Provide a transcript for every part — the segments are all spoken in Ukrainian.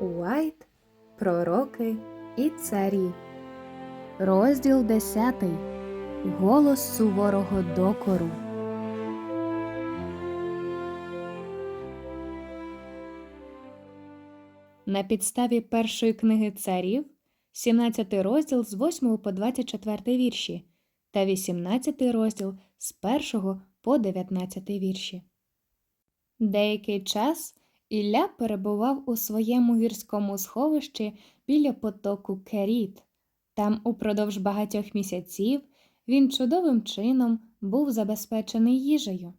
Уайт, Пророки і царі. Розділ 10. Голос суворого докору. На підставі першої книги царів, 17 розділ з 8 по 24 вірші та 18 розділ з 1 по 19 вірші. Деякий час Ілля перебував у своєму гірському сховищі біля потоку Керіт. Там упродовж багатьох місяців він чудовим чином був забезпечений їжею.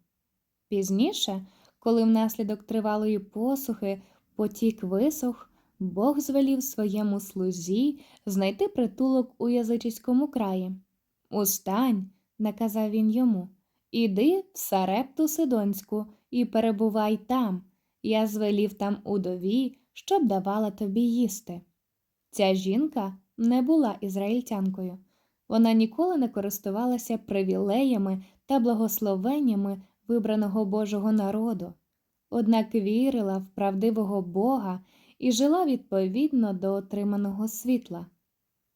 Пізніше, коли внаслідок тривалої посухи потік висох, Бог звелів своєму слузі знайти притулок у язичському краї. Устань, наказав він йому, іди в Сарепту Сидонську і перебувай там. Я звелів там удові, щоб давала тобі їсти. Ця жінка не була ізраїльтянкою. Вона ніколи не користувалася привілеями та благословеннями вибраного Божого народу, однак вірила в правдивого Бога і жила відповідно до отриманого світла.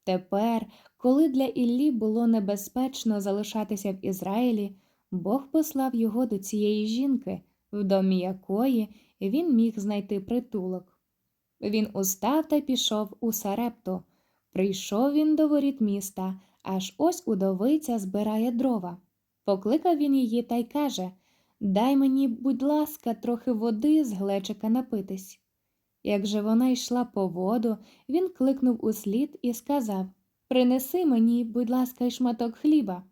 Тепер, коли для Іллі було небезпечно залишатися в Ізраїлі, Бог послав його до цієї жінки, в домі якої він міг знайти притулок. Він устав та пішов у Сарепту. Прийшов він до воріт міста, аж ось удовиця збирає дрова. Покликав він її та й каже Дай мені, будь ласка, трохи води з глечика напитись. Як же вона йшла по воду, він кликнув услід і сказав Принеси мені, будь ласка, й шматок хліба.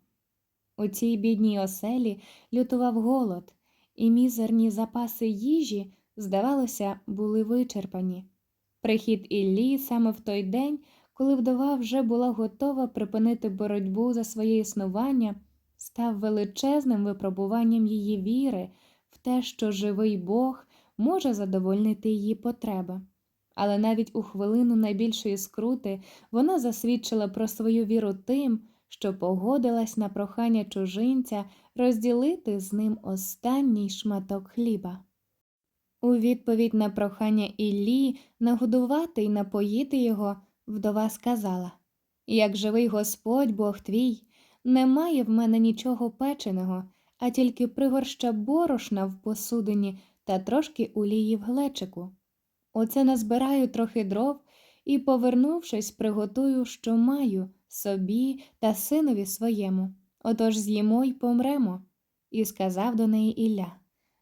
У цій бідній оселі лютував голод, і мізерні запаси їжі, здавалося, були вичерпані. Прихід Іллі саме в той день, коли вдова вже була готова припинити боротьбу за своє існування, став величезним випробуванням її віри в те, що живий Бог може задовольнити її потреби. Але навіть у хвилину найбільшої скрути вона засвідчила про свою віру тим, що погодилась на прохання чужинця розділити з ним останній шматок хліба. У відповідь на прохання Іллі нагодувати й напоїти його, вдова сказала Як живий Господь Бог твій, немає в мене нічого печеного, а тільки пригорща борошна в посудині та трошки олії в глечику. Оце назбираю трохи дров і, повернувшись, приготую, що маю, собі та синові своєму. Отож з'їмо й помремо. І сказав до неї Ілля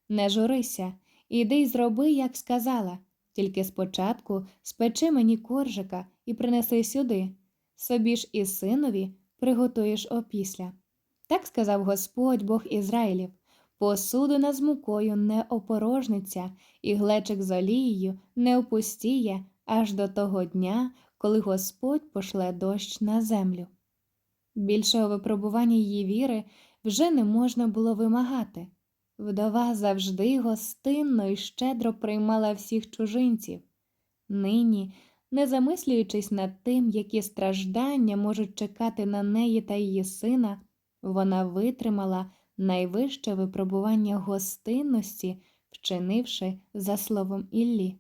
Не журися, іди й зроби, як сказала, тільки спочатку спечи мені коржика і принеси сюди. Собі ж і синові приготуєш опісля. Так сказав Господь Бог Ізраїлів посудина з мукою не опорожниться, і глечик з олією не опустіє аж до того дня, коли Господь пошле дощ на землю. Більшого випробування її віри вже не можна було вимагати. Вдова завжди гостинно і щедро приймала всіх чужинців. Нині, не замислюючись над тим, які страждання можуть чекати на неї та її сина, вона витримала найвище випробування гостинності, вчинивши за словом Іллі.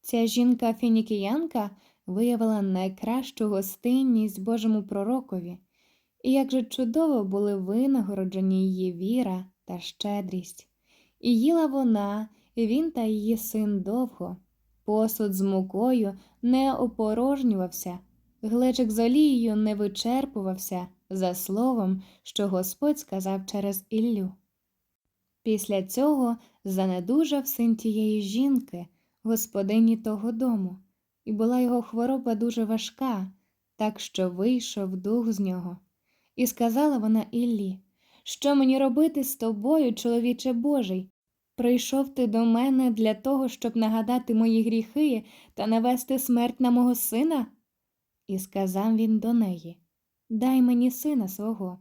Ця жінка фінікіянка виявила найкращу гостинність Божому пророкові, і як же чудово були винагороджені її віра та щедрість. І їла вона, і він та її син довго. Посуд з мукою не опорожнювався, глечик з олією не вичерпувався за словом, що Господь сказав через Іллю. Після цього занедужав син тієї жінки, господині того дому, і була його хвороба дуже важка, так що вийшов дух з нього. І сказала вона Іллі, що мені робити з тобою, чоловіче Божий? Прийшов ти до мене для того, щоб нагадати мої гріхи та навести смерть на мого сина? І сказав він до неї Дай мені сина свого.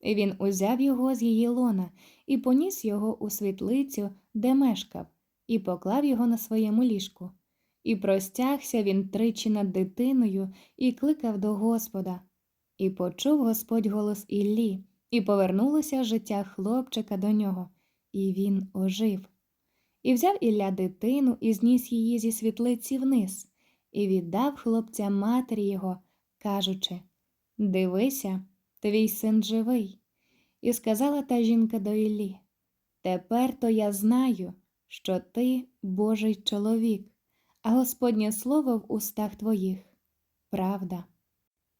І він узяв його з її лона і поніс його у світлицю, де мешкав, і поклав його на своєму ліжку. І простягся він тричі над дитиною і кликав до Господа. І почув Господь голос Іллі, і повернулося життя хлопчика до нього, і він ожив. І взяв Ілля дитину і зніс її зі світлиці вниз, і віддав хлопця матері його, кажучи Дивися, твій син живий. І сказала та жінка до Іллі Тепер то я знаю, що ти Божий чоловік, а Господнє слово в устах твоїх. Правда.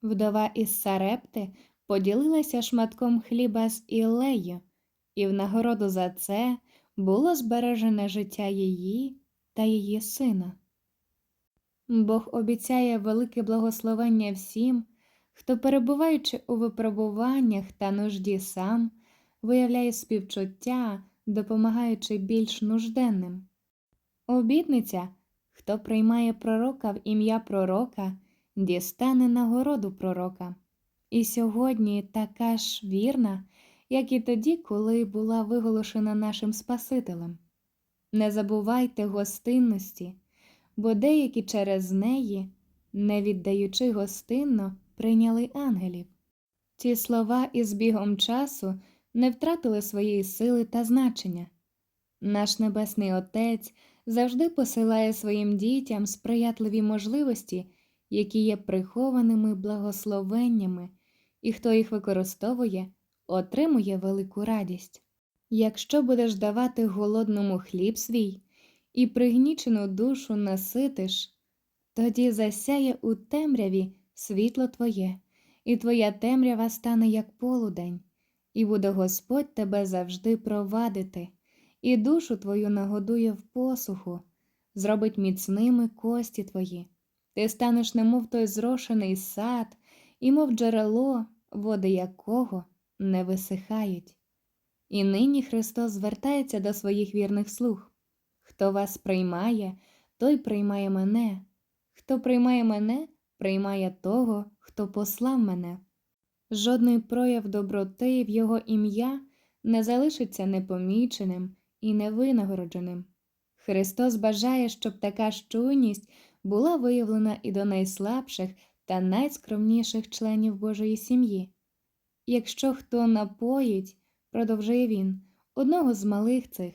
Вдова із Сарепти поділилася шматком хліба з Іллею, і в нагороду за це було збережене життя її та її сина. Бог обіцяє велике благословення всім, хто, перебуваючи у випробуваннях та нужді сам, виявляє співчуття, допомагаючи більш нужденним. Обітниця, хто приймає пророка в ім'я пророка, дістане нагороду пророка. І сьогодні така ж вірна, як і тоді, коли була виголошена нашим Спасителем. Не забувайте гостинності, бо деякі через неї, не віддаючи гостинно, прийняли ангелів. Ці слова із бігом часу не втратили своєї сили та значення. Наш Небесний Отець завжди посилає своїм дітям сприятливі можливості, які є прихованими благословеннями, і хто їх використовує, отримує велику радість. Якщо будеш давати голодному хліб свій і пригнічену душу наситиш, тоді засяє у темряві світло твоє, і твоя темрява стане як полудень, і буде Господь тебе завжди провадити, і душу твою нагодує в посуху, зробить міцними кості твої. Ти станеш немов той зрошений сад, і мов джерело, води якого не висихають. І нині Христос звертається до своїх вірних слуг. Хто вас приймає, той приймає мене, хто приймає мене, приймає того, хто послав мене. Жодний прояв доброти в Його ім'я не залишиться непоміченим і невинагородженим. Христос бажає, щоб така щуйність була виявлена і до найслабших та найскромніших членів Божої сім'ї. Якщо хто напоїть, продовжує він, одного з малих цих,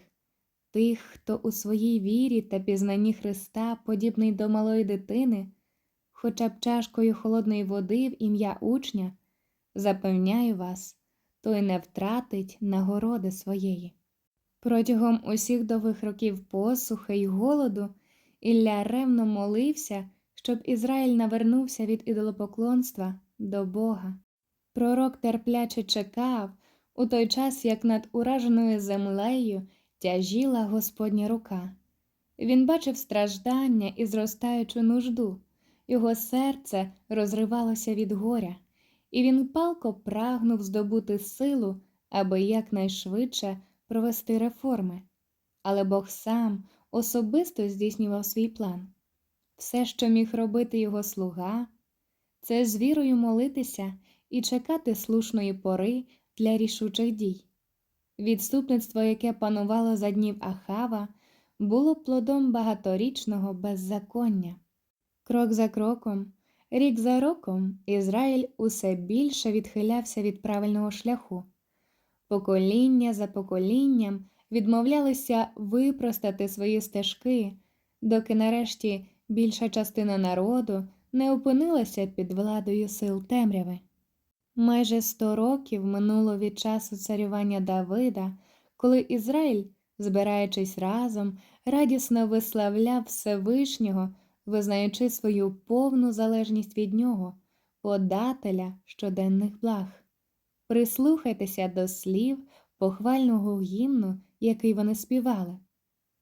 тих, хто у своїй вірі та пізнанні Христа, подібний до малої дитини, хоча б чашкою холодної води в ім'я учня, запевняю вас, той не втратить нагороди своєї. Протягом усіх довгих років посухи й голоду Ілля ревно молився, щоб Ізраїль навернувся від ідолопоклонства до Бога. Пророк терпляче чекав, у той час, як над ураженою землею тяжіла Господня рука. Він бачив страждання і зростаючу нужду, його серце розривалося від горя, і він палко прагнув здобути силу, аби якнайшвидше провести реформи. Але Бог сам особисто здійснював свій план. Все, що міг робити його слуга, це з вірою молитися і чекати слушної пори для рішучих дій. Відступництво, яке панувало за днів Ахава, було плодом багаторічного беззаконня. Крок за кроком, рік за роком, Ізраїль усе більше відхилявся від правильного шляху. Покоління за поколінням відмовлялися випростати свої стежки, доки нарешті більша частина народу не опинилася під владою сил темряви. Майже сто років минуло від часу царювання Давида, коли Ізраїль, збираючись разом, радісно виславляв Всевишнього, визнаючи свою повну залежність від нього, подателя щоденних благ. Прислухайтеся до слів похвального гімну, який вони співали.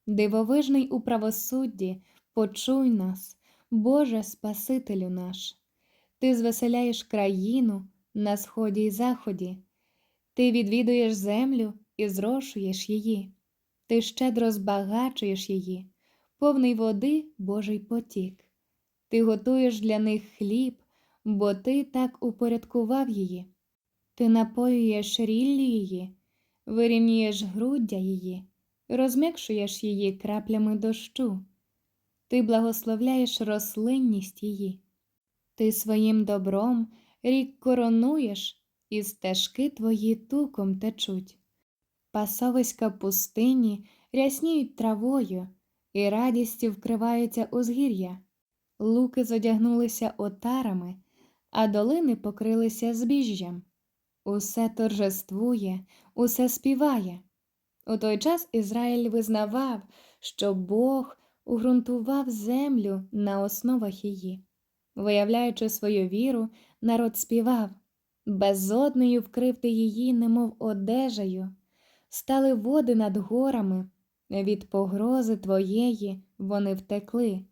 Дивовижний у правосудді, почуй нас, Боже Спасителю наш, Ти звеселяєш країну на сході й заході, ти відвідуєш землю і зрошуєш її, ти щедро збагачуєш її, повний води Божий потік. Ти готуєш для них хліб, бо ти так упорядкував її. Ти напоюєш ріллю її, вирівнюєш груддя її, розм'якшуєш її краплями дощу, ти благословляєш рослинність її, ти своїм добром рік коронуєш, і стежки твої туком течуть. Пасовиська пустині рясніють травою, і радістю вкриваються узгір'я. Луки зодягнулися отарами, а долини покрилися збіжжям. Усе торжествує, усе співає. У той час Ізраїль визнавав, що Бог угрунтував землю на основах її. Виявляючи свою віру, народ співав. Безоднею вкрив ти її, немов одежею, стали води над горами, від погрози твоєї вони втекли,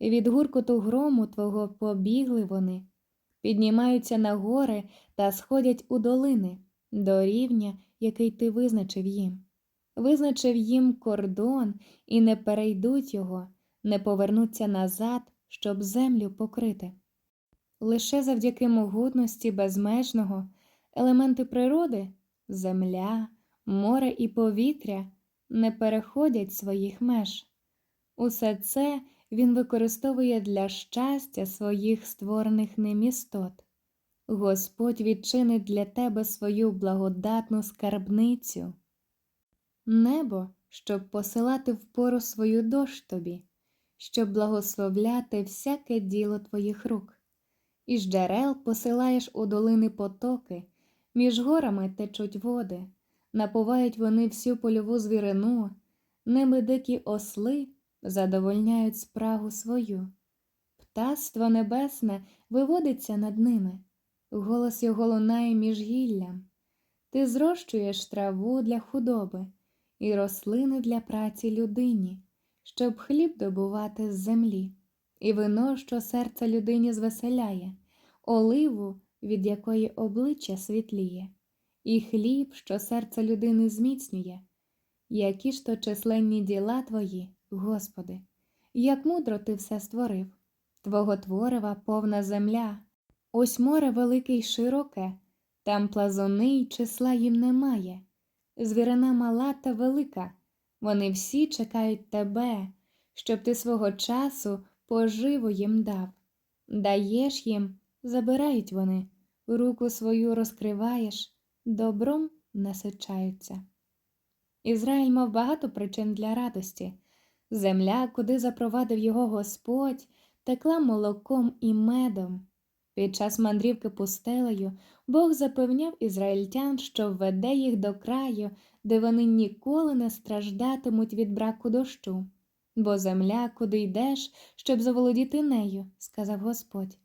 від гуркоту грому твого побігли вони, піднімаються на гори та сходять у долини до рівня, який ти визначив їм. Визначив їм кордон і не перейдуть його, не повернуться назад, щоб землю покрити. Лише завдяки могутності безмежного елементи природи земля, море і повітря не переходять своїх меж. Усе це він використовує для щастя своїх створених ним істот. Господь відчинить для тебе свою благодатну скарбницю, небо, щоб посилати впору свою дощ тобі, щоб благословляти всяке діло твоїх рук. Із джерел посилаєш у долини потоки, між горами течуть води, напувають вони всю польову звірину, ними дикі осли задовольняють спрагу свою. Птаство небесне виводиться над ними, голос його лунає між гіллям. Ти зрощуєш траву для худоби і рослини для праці людині, щоб хліб добувати з землі, і вино, що серце людині звеселяє, оливу, від якої обличчя світліє, і хліб, що серце людини зміцнює. Які ж то численні діла твої, Господи, як мудро ти все створив, Твого творива повна земля, ось море велике й широке, там плазуни й числа їм немає. Звірина мала та велика, вони всі чекають тебе, щоб ти свого часу поживу їм дав. Даєш їм, забирають вони, руку свою розкриваєш, добром насичаються. Ізраїль мав багато причин для радості. Земля, куди запровадив його Господь, текла молоком і медом. Під час мандрівки пустелею Бог запевняв ізраїльтян, що введе їх до краю, де вони ніколи не страждатимуть від браку дощу. Бо земля, куди йдеш, щоб заволодіти нею, сказав Господь.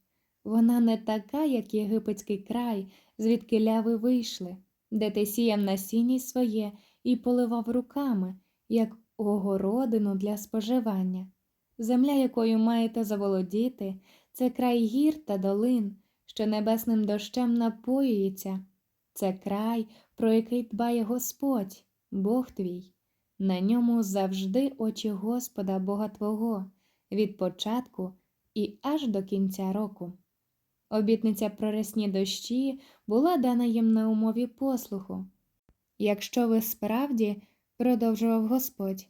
Вона не така, як єгипетський край, звідки ляви вийшли, де ти сіяв насіння своє і поливав руками, як огородину для споживання. Земля, якою маєте заволодіти, це край гір та долин, що небесним дощем напоюється. Це край, про який дбає Господь, Бог твій. На ньому завжди очі Господа Бога Твого, від початку і аж до кінця року. Обітниця про рясні дощі була дана їм на умові послуху. Якщо ви справді, продовжував Господь,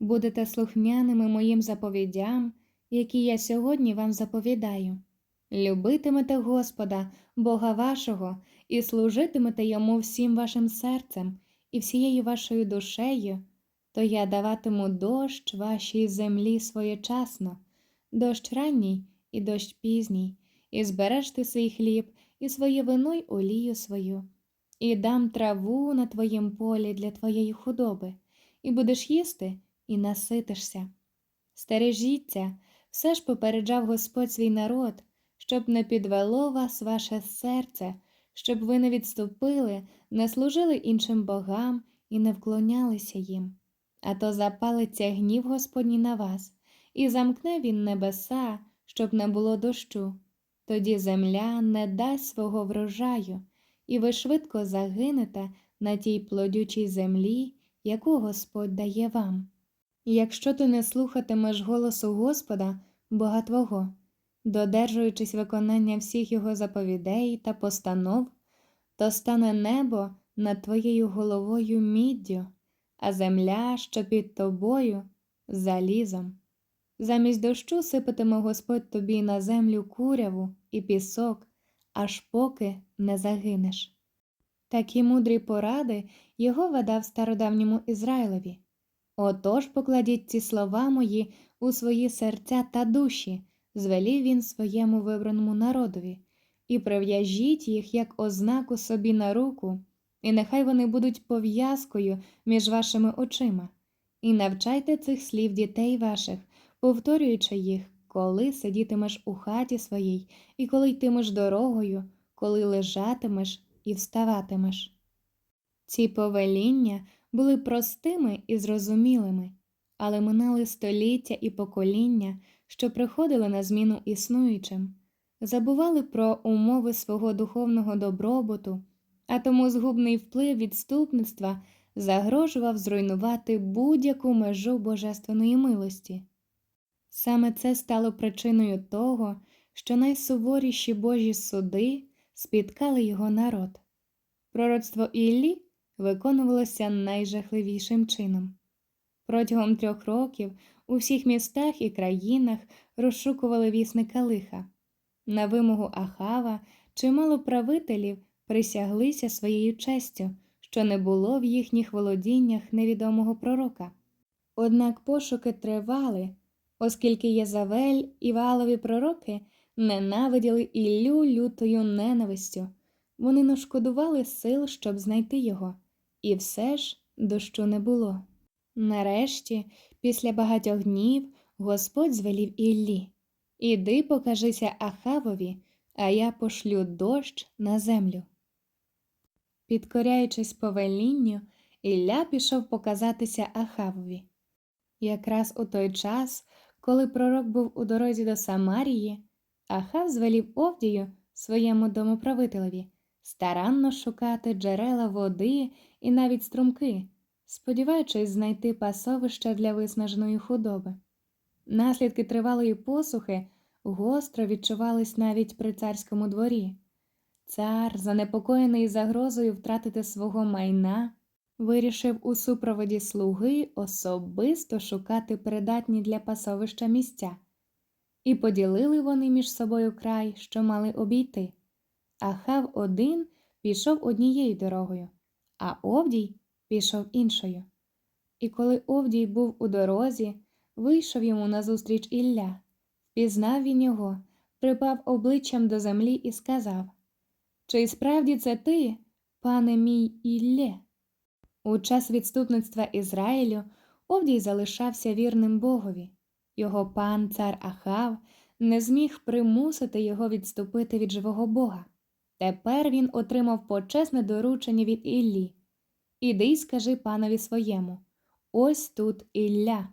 будете слухняними моїм заповідям, які я сьогодні вам заповідаю, любитимете Господа, Бога вашого, і служитимете йому всім вашим серцем і всією вашою душею, то я даватиму дощ вашій землі своєчасно, дощ ранній і дощ пізній, і збереш ти свій хліб, і своє вино й олію свою, і дам траву на твоїм полі для твоєї худоби, і будеш їсти, і наситишся. Стережіться, все ж попереджав Господь свій народ, щоб не підвело вас ваше серце, щоб ви не відступили, не служили іншим богам і не вклонялися їм. А то запалиться гнів Господній на вас, і замкне він небеса, щоб не було дощу. Тоді земля не дасть свого врожаю, і ви швидко загинете на тій плодючій землі, яку Господь дає вам. Якщо ти не слухатимеш голосу Господа, Бога Твого, додержуючись виконання всіх його заповідей та постанов, то стане небо над твоєю головою міддю, а земля, що під тобою, залізом. Замість дощу сипатиме Господь тобі на землю куряву і пісок, аж поки не загинеш. Такі мудрі поради його видав стародавньому Ізраїлеві. Отож покладіть ці слова мої у свої серця та душі, звелів він своєму вибраному народові, і прив'яжіть їх як ознаку собі на руку, і нехай вони будуть пов'язкою між вашими очима, і навчайте цих слів дітей ваших, повторюючи їх, коли сидітимеш у хаті своїй, і коли йтимеш дорогою, коли лежатимеш і вставатимеш. Ці повеління були простими і зрозумілими, але минали століття і покоління, що приходили на зміну існуючим, забували про умови свого духовного добробуту, а тому згубний вплив відступництва загрожував зруйнувати будь-яку межу божественної милості. Саме це стало причиною того, що найсуворіші Божі суди спіткали його народ. Пророцтво Іллі виконувалося найжахливішим чином. Протягом трьох років у всіх містах і країнах розшукували вісника лиха. На вимогу Ахава чимало правителів присяглися своєю честю, що не було в їхніх володіннях невідомого пророка. Однак пошуки тривали, оскільки Єзавель і Ваалові пророки ненавиділи Іллю лютою ненавистю. Вони не шкодували сил, щоб знайти його, і все ж дощу не було. Нарешті, після багатьох днів, Господь звелів Іллі Іди покажися Ахавові, а я пошлю дощ на землю. Підкоряючись повелінню, Ілля пішов показатися Ахавові. Якраз у той час, коли пророк був у дорозі до Самарії, Ахав звелів Овдію, своєму домоправителеві, старанно шукати джерела води і навіть струмки, сподіваючись знайти пасовища для виснаженої худоби. Наслідки тривалої посухи гостро відчувались навіть при царському дворі. Цар, занепокоєний загрозою втратити свого майна, вирішив у супроводі слуги особисто шукати придатні для пасовища місця, і поділили вони між собою край, що мали обійти. Ахав один пішов однією дорогою, а Овдій пішов іншою. І коли Овдій був у дорозі, вийшов йому назустріч Ілля, впізнав він його, припав обличчям до землі і сказав Чи справді це ти, пане мій Іллє? У час відступництва Ізраїлю Овдій залишався вірним Богові. Його пан цар Ахав не зміг примусити його відступити від живого Бога. Тепер він отримав почесне доручення від Іллі. Іди й скажи панові своєму ось тут Ілля.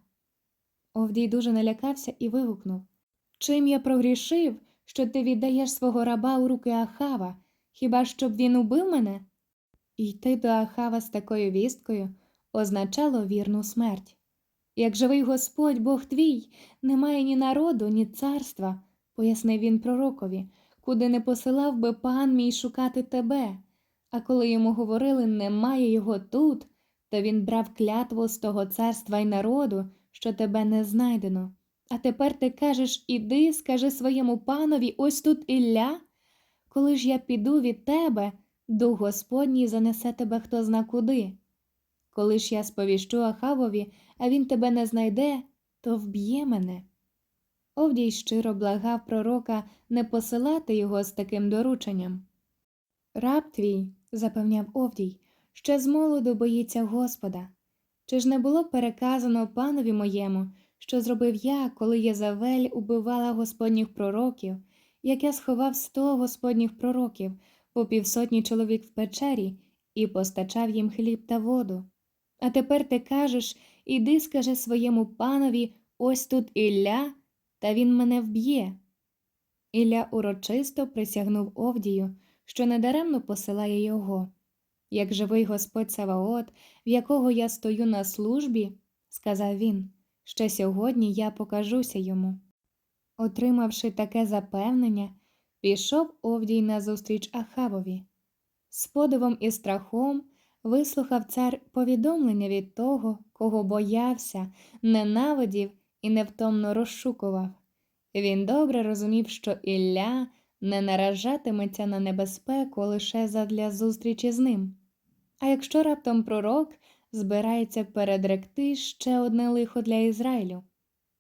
Овдій дуже налякався і вигукнув Чим я прогрішив, що ти віддаєш свого раба у руки Ахава, хіба щоб він убив мене? Йти до Ахава з такою вісткою означало вірну смерть. Як живий Господь, Бог твій, немає ні народу, ні царства, пояснив він пророкові, куди не посилав би пан мій шукати тебе. А коли йому говорили, немає його тут, то він брав клятву з того царства й народу, що тебе не знайдено. А тепер ти кажеш іди, скажи своєму панові, ось тут Ілля. Коли ж я піду від тебе, дух Господній занесе тебе хто зна куди. Коли ж я сповіщу Ахавові, а він тебе не знайде, то вб'є мене. Овдій щиро благав пророка не посилати його з таким дорученням. Раб твій, запевняв Овдій, ще з молоду боїться Господа. Чи ж не було переказано панові моєму, що зробив я, коли Єзавель убивала господніх пророків, як я сховав сто господніх пророків, по півсотні чоловік в печері, і постачав їм хліб та воду? А тепер ти кажеш іди, скажи своєму панові, ось тут Ілля, та він мене вб'є. Ілля урочисто присягнув Овдію, що недаремно посилає його. Як живий Господь Саваот, в якого я стою на службі, сказав він, ще сьогодні я покажуся йому. Отримавши таке запевнення, пішов Овдій назустріч Ахавові. З подивом і страхом вислухав цар повідомлення від того, кого боявся, ненавидів і невтомно розшукував. Він добре розумів, що Ілля не наражатиметься на небезпеку лише задля зустрічі з ним. А якщо раптом пророк збирається передректи ще одне лихо для Ізраїлю,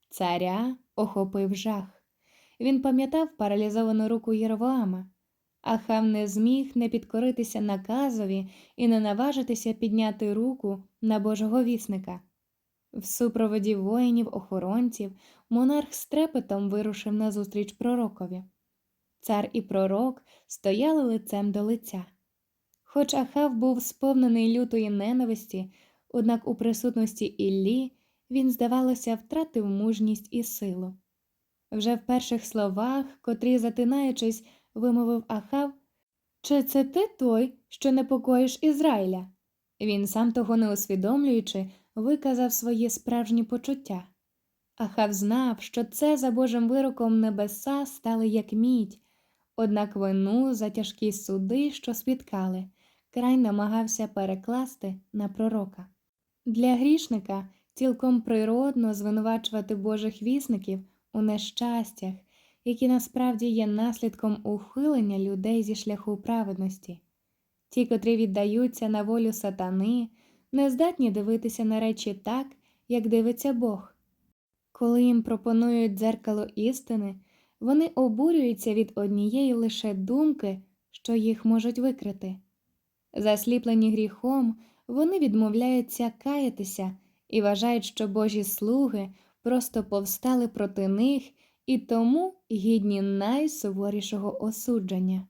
царя охопив жах. Він пам'ятав паралізовану руку Єровоама. Ахав не зміг не підкоритися наказові і не наважитися підняти руку на Божого вісника. В супроводі воїнів-охоронців монарх з трепетом вирушив назустріч пророкові. Цар і пророк стояли лицем до лиця. Хоч Ахав був сповнений лютої ненависті, однак у присутності Іллі він, здавалося, втратив мужність і силу. Вже в перших словах, котрі, затинаючись, вимовив Ахав, чи це ти той, що непокоїш Ізраїля? Він, сам того не усвідомлюючи, виказав свої справжні почуття. Ахав знав, що це за Божим вироком небеса стали як мідь, однак вину за тяжкі суди, що спіткали, край намагався перекласти на пророка. Для грішника цілком природно звинувачувати Божих вісників у нещастях, які насправді є наслідком ухилення людей зі шляху праведності. Ті, котрі віддаються на волю сатани, не здатні дивитися на речі так, як дивиться Бог. Коли їм пропонують дзеркало істини, вони обурюються від однієї лише думки, що їх можуть викрити. Засліплені гріхом, вони відмовляються каятися і вважають, що Божі слуги просто повстали проти них і тому гідні найсуворішого осудження.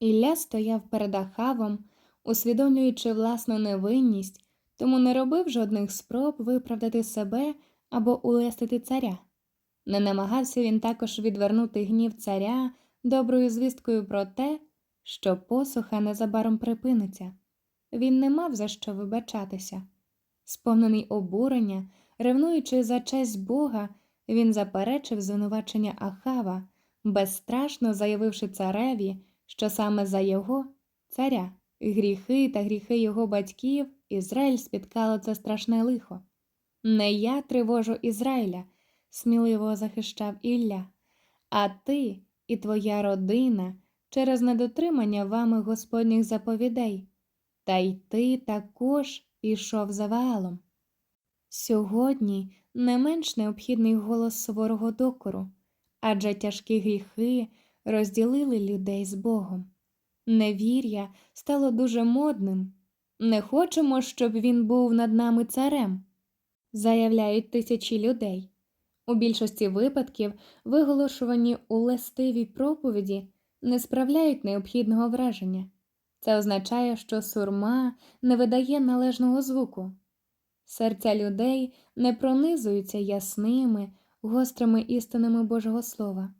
Ілля стояв перед Ахавом, усвідомлюючи власну невинність, тому не робив жодних спроб виправдати себе або улестити царя. Не намагався він також відвернути гнів царя доброю звісткою про те, що посуха незабаром припиниться. Він не мав за що вибачатися. Сповнений обурення, ревнуючи за честь Бога, він заперечив звинувачення Ахава, безстрашно заявивши цареві, що саме за його царя, гріхи та гріхи його батьків Ізраїль спіткало це страшне лихо. Не я тривожу Ізраїля, сміливо захищав Ілля, а ти і твоя родина через недотримання вами Господніх заповідей, та й ти також пішов за валом. Сьогодні не менш необхідний голос суворого докору, адже тяжкі гріхи розділили людей з Богом. Невір'я стало дуже модним. Не хочемо, щоб він був над нами царем, заявляють тисячі людей. У більшості випадків виголошувані у лестивій проповіді не справляють необхідного враження. Це означає, що сурма не видає належного звуку. Серця людей не пронизуються ясними, гострими істинами Божого Слова.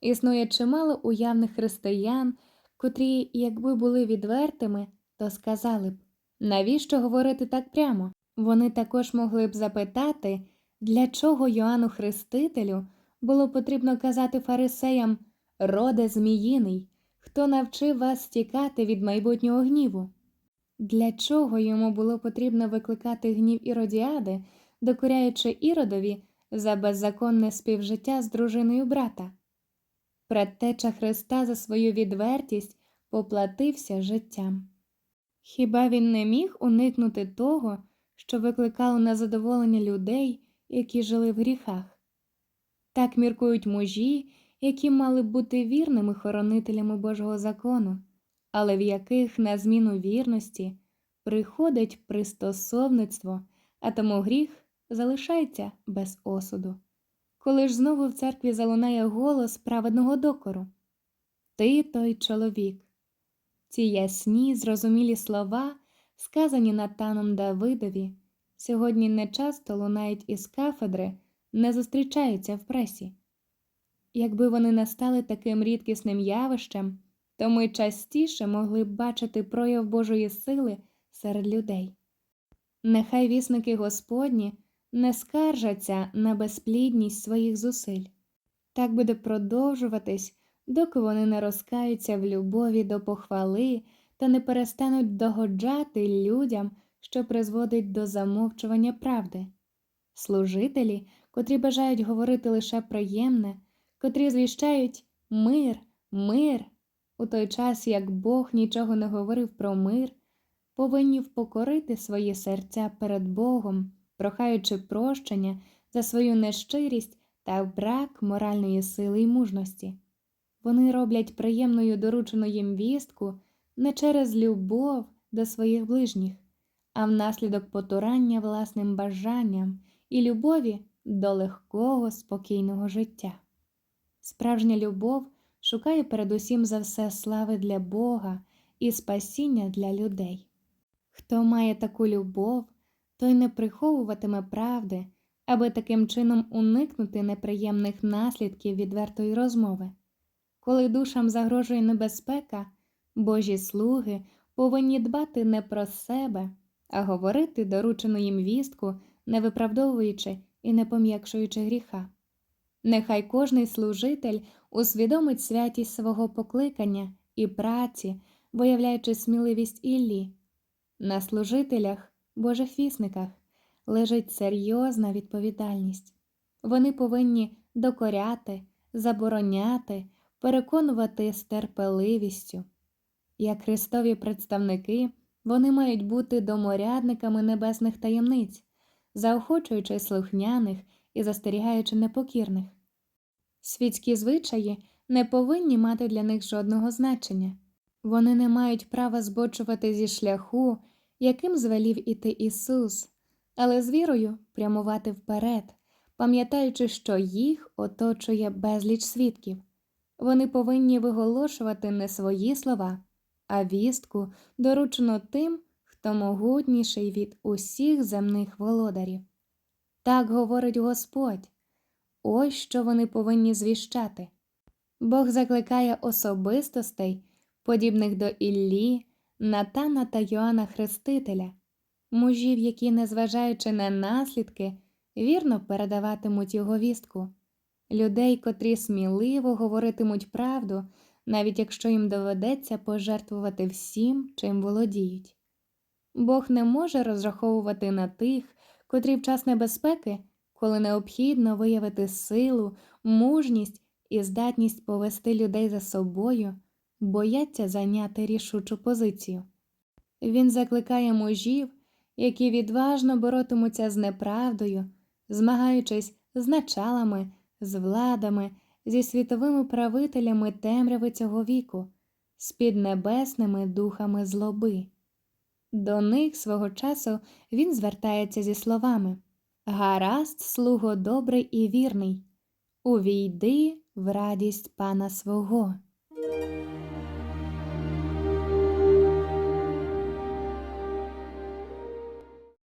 Існує чимало уявних християн, котрі, якби були відвертими, то сказали б, навіщо говорити так прямо? Вони також могли б запитати, для чого Йоанну Хрестителю було потрібно казати фарисеям роде зміїний, хто навчив вас тікати від майбутнього гніву? Для чого йому було потрібно викликати гнів Іродіади, докоряючи Іродові за беззаконне співжиття з дружиною брата? Предтеча Христа за свою відвертість поплатився життям. Хіба він не міг уникнути того, що викликало незадоволення людей, які жили в гріхах? Так міркують мужі, які мали бути вірними хоронителями Божого закону, але в яких на зміну вірності приходить пристосовництво, а тому гріх залишається без осуду. Коли ж знову в церкві залунає голос праведного докору Ти той чоловік. Ці ясні, зрозумілі слова, сказані Натаном Давидові, сьогодні не часто лунають із кафедри, не зустрічаються в пресі. Якби вони не стали таким рідкісним явищем, то ми частіше могли б бачити прояв Божої сили серед людей. Нехай вісники Господні не скаржаться на безплідність своїх зусиль. Так буде продовжуватись, доки вони не розкаються в любові до похвали та не перестануть догоджати людям, що призводить до замовчування правди. Служителі, котрі бажають говорити лише приємне, котрі звіщають мир, мир. У той час, як Бог нічого не говорив про мир, повинні впокорити свої серця перед Богом, прохаючи прощення за свою нещирість та брак моральної сили й мужності. Вони роблять приємною доручену їм вістку не через любов до своїх ближніх, а внаслідок потурання власним бажанням і любові до легкого, спокійного життя. Справжня любов шукає передусім за все слави для Бога і спасіння для людей. Хто має таку любов, той не приховуватиме правди, аби таким чином уникнути неприємних наслідків відвертої розмови. Коли душам загрожує небезпека, Божі слуги повинні дбати не про себе, а говорити доручену їм вістку, не виправдовуючи і не пом'якшуючи гріха. Нехай кожний служитель усвідомить святість свого покликання і праці, виявляючи сміливість Іллі. На служителях, Божих вісниках, лежить серйозна відповідальність. Вони повинні докоряти, забороняти, переконувати з терпеливістю. Як Христові представники, вони мають бути доморядниками небесних таємниць, заохочуючи слухняних і застерігаючи непокірних. Світські звичаї не повинні мати для них жодного значення. Вони не мають права збочувати зі шляху, яким звелів іти Ісус, але з вірою прямувати вперед, пам'ятаючи, що їх оточує безліч свідків. Вони повинні виголошувати не свої слова, а вістку, доручену тим, хто могутніший від усіх земних володарів. Так говорить Господь. Ось що вони повинні звіщати. Бог закликає особистостей, подібних до Іллі, Натана та Йоанна Хрестителя, мужів, які, незважаючи на наслідки, вірно передаватимуть його вістку, людей, котрі сміливо говоритимуть правду, навіть якщо їм доведеться пожертвувати всім, чим володіють. Бог не може розраховувати на тих, котрі в час небезпеки, коли необхідно виявити силу, мужність і здатність повести людей за собою, бояться зайняти рішучу позицію. Він закликає мужів, які відважно боротимуться з неправдою, змагаючись з началами, з владами, зі світовими правителями темряви цього віку, з піднебесними духами злоби. До них свого часу він звертається зі словами Гаразд, слуго добрий і вірний, увійди в радість пана свого.